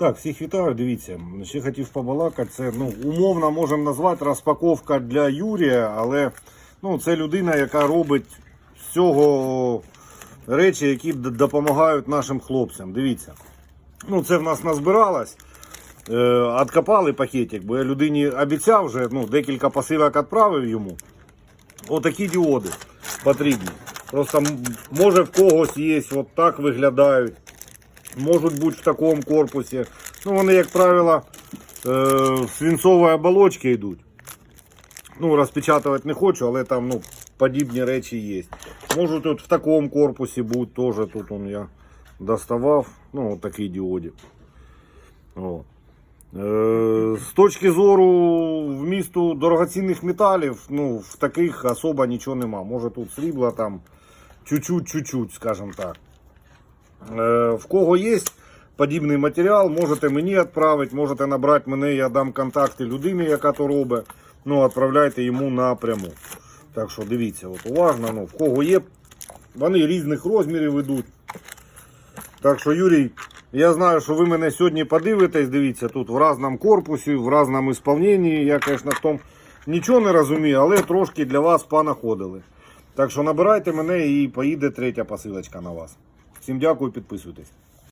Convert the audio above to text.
Так, всіх вітаю, дивіться. Ще хотів побалакати. Це ну, умовно можемо назвати розпаковка для Юрія, але ну, це людина, яка робить з цього речі, які допомагають нашим хлопцям. Дивіться. Ну, це в нас назбиралось. Е, откопали пакетик, бо я людині обіцяв вже ну, декілька посилок відправив йому. Отакі діоди потрібні. Просто може в когось є, от так виглядають. Можуть бути в такому корпусі. Ну, вони, як правило, е, в свинцовій оболочці йдуть. Ну, розпечатувати не хочу, але там ну, подібні речі є. Можуть тут в такому корпусі бути теж. Тут он я доставав. Ну, от такий діодик. О. Е, з точки зору вмісту дорогоцінних металів, ну, в таких особо нічого нема. Може тут срібла там чуть-чуть, чуть-чуть, скажімо так. Е, в кого є подібний матеріал, можете мені відправити, можете набрати мене, я дам контакти людини, яка то робить. Ну, відправляйте йому напряму. Так що дивіться, от уважно, ну, в кого є, вони різних розмірів йдуть. Так що, Юрій, я знаю, що ви мене сьогодні подивитесь. Дивіться, тут в різному корпусі, в різному ісполненні. Я, звісно, в тому нічого не розумію, але трошки для вас понаходили. Так що набирайте мене і поїде третя посилочка на вас. Всім дякую, підписуйтесь.